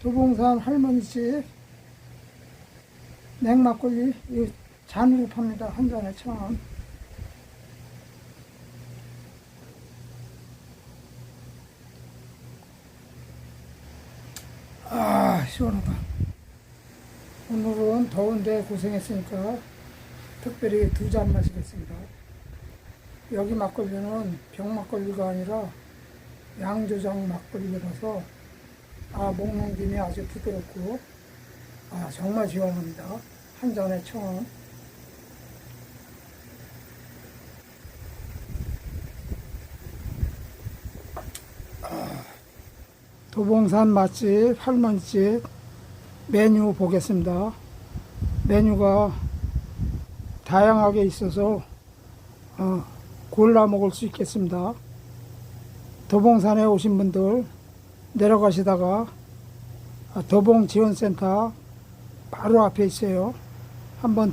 도봉산 할머니 집 냉막걸리 이 잔으로 팝니다. 한 잔에 천 원. 아 시원하다. 오늘은 더운데 고생했으니까 특별히 두 잔 마시겠습니다. 여기 막걸리는 병 막걸리가 아니라 양조장 막걸리라서 아 먹는 김에 아주 부드럽고 아 정말 시원합니다. 한 잔에 천 원. 아, 도봉산 맛집 할머니집 메뉴 보겠습니다. 메뉴가 다양하게 있어서 어, 골라 먹을 수 있겠습니다. 도봉산에 오신 분들 내려가시다가 아, 도봉지원센터 바로 앞에 있어요. 한번